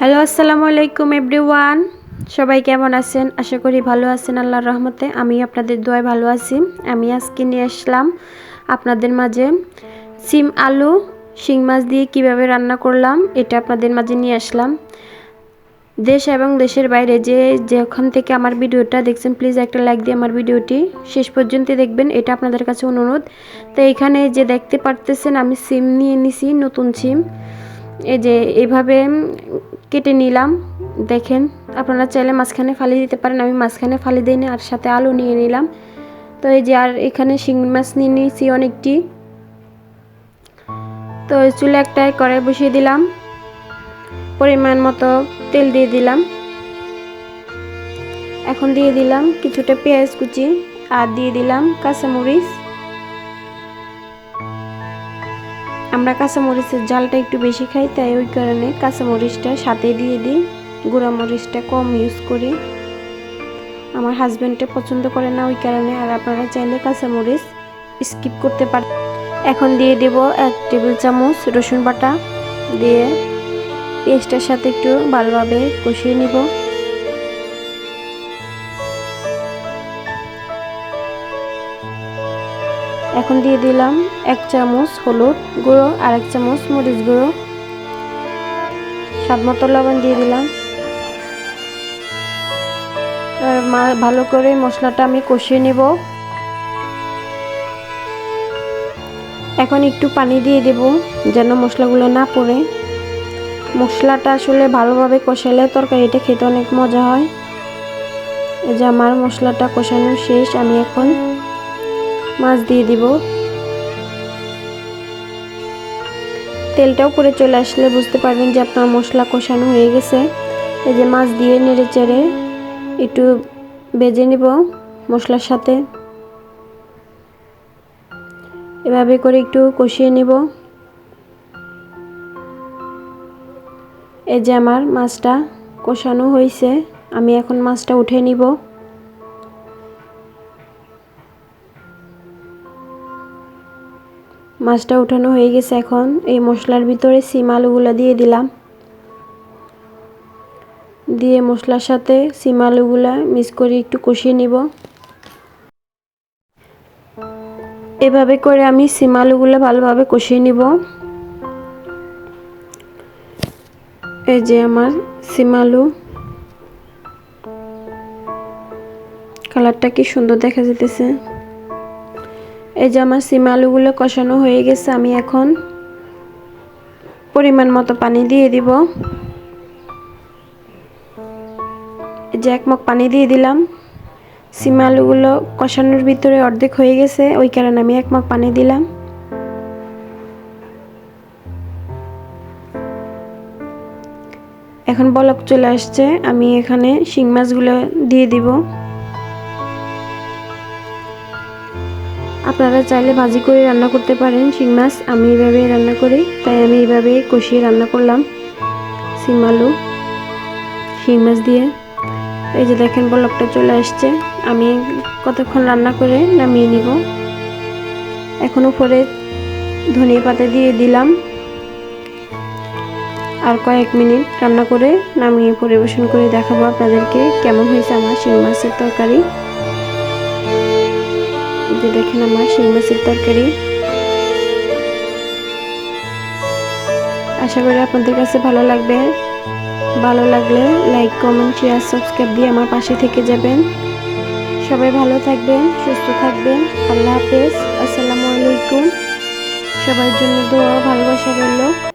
Hello আসসালামু আলাইকুম everyone সবাই কেমন আছেন? আশা করি ভালো আছেন, আল্লাহর রহমতে। আমি আপনাদের দোয়ায় ভালো আছি। আমি আজকে নিয়ে আসলাম আপনাদের মাঝে সিম আলু, শিং মাছ দিয়ে কীভাবে রান্না করলাম, এটা আপনাদের মাঝে নিয়ে আসলাম। দেশ এবং দেশের বাইরে যে যেখান থেকে আমার ভিডিওটা দেখছেন প্লিজ একটা লাইক দিয়ে আমার ভিডিওটি শেষ পর্যন্ত দেখবেন, এটা আপনাদের কাছে অনুরোধ। তো এখানে যে দেখতে পারতেছেন, আমি সিম নিয়ে নিছি, নতুন সিম। এই যে এভাবে কেটে নিলাম, দেখেন। আপনারা চাইলে মাঝখানে ফালি দিতে পারেন, আমি মাঝখানে ফালি দিইনি আর সাথে আলু নিয়ে নিলাম। তো এই যে আর এখানে শিঙি মাছ নিয়ে নিয়েছি অনেকটি। তো চুলে একটাই কড়াই বসিয়ে দিলাম। পরিমাণ মতো তেল দিয়ে দিলাম। এখন দিয়ে দিলাম কিছুটা পেঁয়াজ কুচি, আর দিয়ে দিলাম কাঁচামরিচ। আমরা কাঁচামরিচের জালটা একটু বেশি খাই, তাই ওই কারণে কাঁচামরিচটা সাথে দিয়ে দিই। গুঁড়া মরিচটা কম ইউজ করি। আমার হাজব্যান্ডে পছন্দ করে না ওই কারণে, আর আপনারা চাইলে কাঁচামরিচ স্কিপ করতে পারেন এখন দিয়ে দেব এক টেবিল চামচ রসুন বাটা। দিয়ে পেস্টের সাথে একটু ভালোভাবে কষিয়ে নিব। এখন দিয়ে দিলাম এক চামচ হলুদ গুঁড়ো আর এক চামচ মরিচ গুঁড়ো। স্বাদ মতো লবণ দিয়ে দিলাম। ভালো করে মশলাটা আমি কষিয়ে নেব। এখন একটু পানি দিয়ে দেব যেন মশলাগুলো না পড়ে। মশলাটা আসলে ভালোভাবে কষালে তরকারিটা খেতে অনেক মজা হয়। এই যে আমার মশলাটা কষানো শেষ, আমি এখন মাছ দিয়ে দিব। তেলটাও করে চলে আসলে বুঝতে পারবেন যে আপনার মশলা কষানো হয়ে গেছে। এই যে মাছ দিয়ে নেড়ে চেড়ে একটু বেজে নিব মশলার সাথে। এভাবে করে একটু কষিয়ে নিব। এই যে আমার মাছটা কষানো হয়েছে, আমি এখন মাছটা উঠে নিব। মাছটা উঠানো হয়ে গেছে এখন। এই মশলার ভিতরে সিম আলুগুলো দিয়ে দিলাম। দিয়ে মশলার সাথে সিম আলুগুলা মিক্স করে একটু কষিয়ে নিব। এভাবে করে আমি সিম আলুগুলো ভালোভাবে কষিয়ে নিব। এই যে আমার সিম আলু। কালারটা কি সুন্দর দেখা যেতেছে এই যে আমার সিম আলুগুলো কষানো হয়ে গেছে, আমি এখন পরিমাণ মতো পানি দিয়ে দিব। এই যে এক মগ পানি দিয়ে দিলাম। সিম আলুগুলো কষানোর ভিতরে অর্ধেক হয়ে গেছে, ওই কারণে আমি এক মগ পানি দিলাম। এখন বলক চলে আসছে, আমি এখানে শিং মাছগুলো দিয়ে দিব। আপনারা চাইলে ভাজি করে রান্না করতে পারেন। শিং মাছ আমি এইভাবে রান্না করি, তাই আমি এইভাবে কষিয়ে রান্না করলাম। শিম আলু শিং মাছ দিয়ে। এই যে দেখেন বলকটা চলে আসছে। আমি কতক্ষণ রান্না করে নামিয়ে নিব। এখন উপরে ধনিয়া পাতা দিয়ে দিলাম। আর কয়েক মিনিট রান্না করে নামিয়ে পরিবেশন করে দেখাবো আপনাদেরকে কেমন হয়েছে আমার শিং মাছের তরকারি। যে দেখেন আমার শিং মাছের তরকারি। আশা করি আপনাদের কাছে ভালো লাগবে। ভালো লাগলে লাইক কমেন্ট শেয়ার সাবস্ক্রাইব দিয়ে আমার পাশে থেকে যাবেন। সবাই ভালো থাকবেন, সুস্থ থাকবেন। আল্লাহ হাফেজ। আসসালামু আলাইকুম। সবার জন্য দোয়া ভালোবাসা রইল।